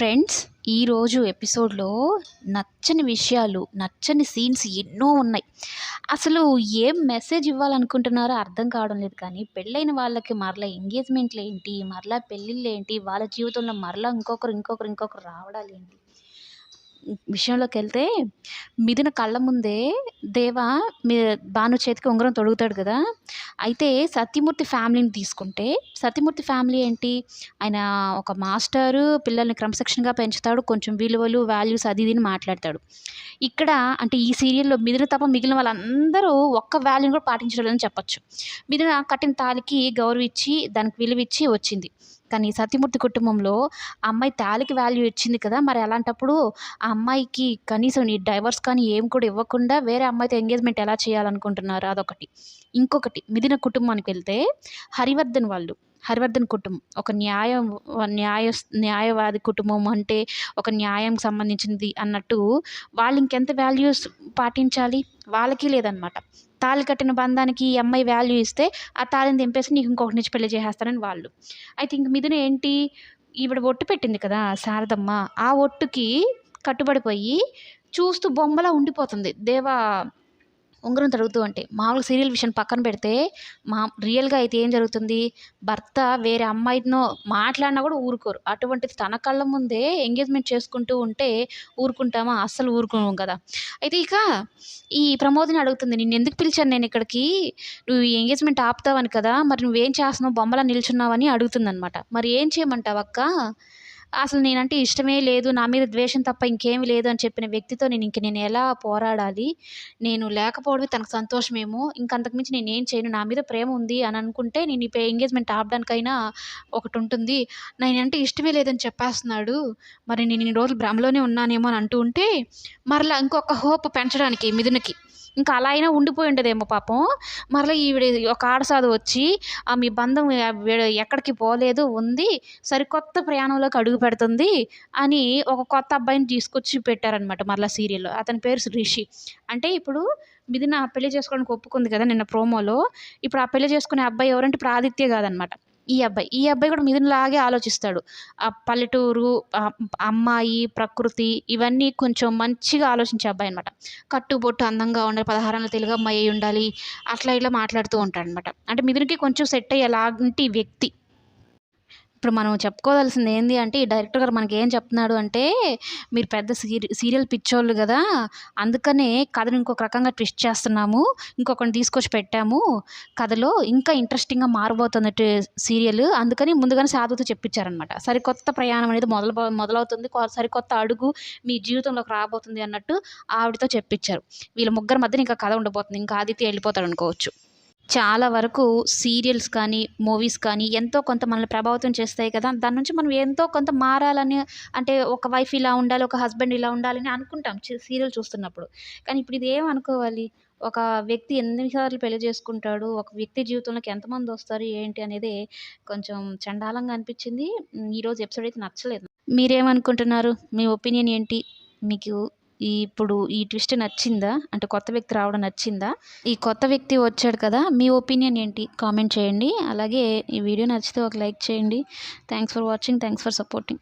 Friends ఈరోజు ఎపిసోడ్లో నచ్చని విషయాలు నచ్చని సీన్స్ ఎన్నో ఉన్నాయి. అసలు ఏం మెసేజ్ ఇవ్వాలనుకుంటున్నారో అర్థం కావడం లేదు కానీ పెళ్ళైన వాళ్ళకి మరలా ఎంగేజ్మెంట్లు ఏంటి మరలా పెళ్ళిళ్ళు ఏంటి వాళ్ళ జీవితంలో మరలా ఇంకొకరు ఇంకొకరు ఇంకొకరు రావడాలు ఏంటి విషయంలోకి వెళ్తే మిథున కళ్ళ ముందే దేవ మీ భాను చేతికి ఉంగరం తొడుగుతాడు కదా. అయితే సత్యమూర్తి ఫ్యామిలీని తీసుకుంటే సత్యమూర్తి ఫ్యామిలీ ఏంటి? ఆయన ఒక మాస్టరు పిల్లల్ని క్రమశిక్షణగా పెంచుతాడు కొంచెం విలువలు వాల్యూస్ అది ఇది మాట్లాడతాడు. ఇక్కడ అంటే ఈ సీరియల్లో మిథున తప్ప మిగిలిన వాళ్ళందరూ ఒక్క వాల్యూని కూడా పాటించడం చెప్పొచ్చు. మిథున కట్టిన తాలికి గౌరవిచ్చి దానికి విలువ ఇచ్చి వచ్చింది. కానీ సత్యమూర్తి కుటుంబంలో అమ్మాయి తాలికి వాల్యూ ఇచ్చింది కదా మరి అలాంటప్పుడు ఆ అమ్మాయికి కనీసం ఈ డైవర్స్ కానీ ఏం కూడా ఇవ్వకుండా వేరే అమ్మాయితో ఎంగేజ్మెంట్ ఎలా చేయాలనుకుంటున్నారు? అదొకటి. ఇంకొకటి మిదిన కుటుంబానికి వెళ్తే హరివర్ధన్ వాళ్ళు హరివర్ధన్ కుటుంబం ఒక న్యాయ న్యాయ న్యాయవాది కుటుంబం అంటే ఒక న్యాయం సంబంధించింది అన్నట్టు వాళ్ళు ఇంకెంత వాల్యూస్ పాటించాలి? వాళ్ళకి లేదనమాట. తాళి కట్టిన బంధానికి ఈ అమ్మాయి వాల్యూ ఇస్తే ఆ తాళిని దింపేసి నీకు ఇంకొకటి నుంచి పెళ్ళి చేసేస్తానని వాళ్ళు. అయితే ఇంక మిథున ఏంటి? ఈవిడ ఒట్టు పెట్టింది కదా శారదమ్మ. ఆ ఒట్టుకి కట్టుబడిపోయి చూస్తూ బొమ్మలా ఉండిపోతుంది. దేవా ఉంగరం తరుగుతూ అంటే మామూలుగా సీరియల్ విషయం పక్కన పెడితే మా రియల్గా అయితే ఏం జరుగుతుంది? భర్త వేరే అమ్మాయినో మాట్లాడినా కూడా ఊరుకోరు. అటువంటిది తన కళ్ళ ముందే ఎంగేజ్మెంట్ చేసుకుంటూ ఉంటే ఊరుకుంటామా? అస్సలు ఊరుకోము కదా. అయితే ఇక ఈ ప్రమోదిని అడుగుతుంది నిన్ను ఎందుకు పిలిచాను నేను ఇక్కడికి? నువ్వు ఎంగేజ్మెంట్ ఆపుతావని కదా మరి నువ్వేం చేస్తున్నావు? బొమ్మలా నిల్చున్నావని అడుగుతుందనమాట మరి ఏం చేయమంటావు అక్క అసలు నేనంటే ఇష్టమే లేదు నా మీద ద్వేషం తప్ప ఇంకేమి లేదు అని చెప్పిన వ్యక్తితో నేను ఇంక నేను ఎలా పోరాడాలి? నేను లేకపోవడమే తనకు సంతోషమేమో? ఇంక అంతకుమించి నేను ఏం చేయను? నా మీద ప్రేమ ఉంది అని అనుకుంటే నేను ఇప్పుడు ఎంగేజ్మెంట్ ఆపడానికైనా ఒకటి ఉంటుంది. నేనంటే ఇష్టమే లేదని చెప్పేస్తున్నాడు. మరి నేను ఇన్ని రోజులు భ్రమలోనే ఉన్నానేమో అని అంటూ ఉంటే మరలా ఇంకొక హోప్ పెంచడానికి మిథునకి. ఇంకా అలా అయినా ఉండిపోయి ఉండదేమో పాపం. మరలా ఈవిడ ఒక ఆడసాదు వచ్చి ఆ మీ బంధం ఎక్కడికి పోలేదు ఉంది సరికొత్త ప్రయాణంలోకి అడుగు పెడుతుంది అని ఒక కొత్త అబ్బాయిని తీసుకొచ్చి పెట్టారనమాట మరలా సీరియల్లో. అతని పేరు రిషి. అంటే ఇప్పుడు మిథున పెళ్ళి చేసుకోవడానికి ఒప్పుకుంది కదా నిన్న ప్రోమోలో. ఇప్పుడు ఆ పెళ్ళి చేసుకునే అబ్బాయి ఎవరంటే ఇప్పుడు ఆదిత్య కాదనమాట ఈ అబ్బాయి ఈ అబ్బాయి కూడా మిథున్లాగే ఆలోచిస్తాడు. ఆ పల్లెటూరు అమ్మాయి ప్రకృతి ఇవన్నీ కొంచెం మంచిగా ఆలోచించే అబ్బాయి అనమాట కట్టుబొట్టు అందంగా ఉండాలి పదహారంలో తెలుగు అమ్మాయి ఉండాలి అట్లా ఇట్లా మాట్లాడుతూ ఉంటాడు అనమాట అంటే మిథున్కి కొంచెం సెట్ అయ్యేలాంటి వ్యక్తి. ఇప్పుడు మనం చెప్పుకోవాల్సింది ఏంటి అంటే ఈ డైరెక్టర్ గారు మనకి ఏం చెప్తున్నాడు అంటే మీరు పెద్ద సీరి సీరియల్ పిచ్చోళ్ళు కదా అందుకనే కథను ఇంకొక రకంగా ట్విస్ట్ చేస్తున్నాము ఇంకొకరిని తీసుకొచ్చి పెట్టాము కథలో ఇంకా ఇంట్రెస్టింగ్గా మారబోతుంది సీరియల్ అందుకని ముందుగానే సాధుతో చెప్పించారనమాట సరికొత్త ప్రయాణం అనేది మొదలు మొదలవుతుంది సరికొత్త అడుగు మీ జీవితంలోకి రాబోతుంది అన్నట్టు ఆవిడతో చెప్పించారు. వీళ్ళ ముగ్గురు మధ్యన ఇంకా కథ ఉండబోతుంది ఇంకా ఆదిత్య వెళ్ళిపోతాడు అనుకోవచ్చు. చాలా వరకు సీరియల్స్ కానీ మూవీస్ కానీ ఎంతో కొంత మనల్ని ప్రభావితం చేస్తాయి కదా. దాని నుంచి మనం ఎంతో కొంత మారాలని అంటే ఒక వైఫ్ ఇలా ఉండాలి ఒక హస్బెండ్ ఇలా ఉండాలని అనుకుంటాం సీరియల్ చూస్తున్నప్పుడు. కానీ ఇప్పుడు ఇది ఏం అనుకోవాలి? ఒక వ్యక్తి ఎన్నిసార్లు పెళ్ళి చేసుకుంటాడు? ఒక వ్యక్తి జీవితంలోకి ఎంతమంది వస్తారు? ఏంటి అనేది కొంచెం చండాలంగా అనిపించింది. ఈరోజు ఎపిసోడ్ అయితే నచ్చలేదు. మీరేమనుకుంటున్నారు? మీ ఒపీనియన్ ఏంటి? మీకు ఇప్పుడు ఈ ట్విస్ట్ నచ్చిందా? అంటే కొత్త వ్యక్తి రావడం నచ్చిందా? ఈ కొత్త వ్యక్తి వచ్చాడు కదా మీ ఒపీనియన్ ఏంటి? కామెంట్ చేయండి. అలాగే ఈ వీడియో నచ్చితే ఒక లైక్ చేయండి. Thanks for watching thanks for supporting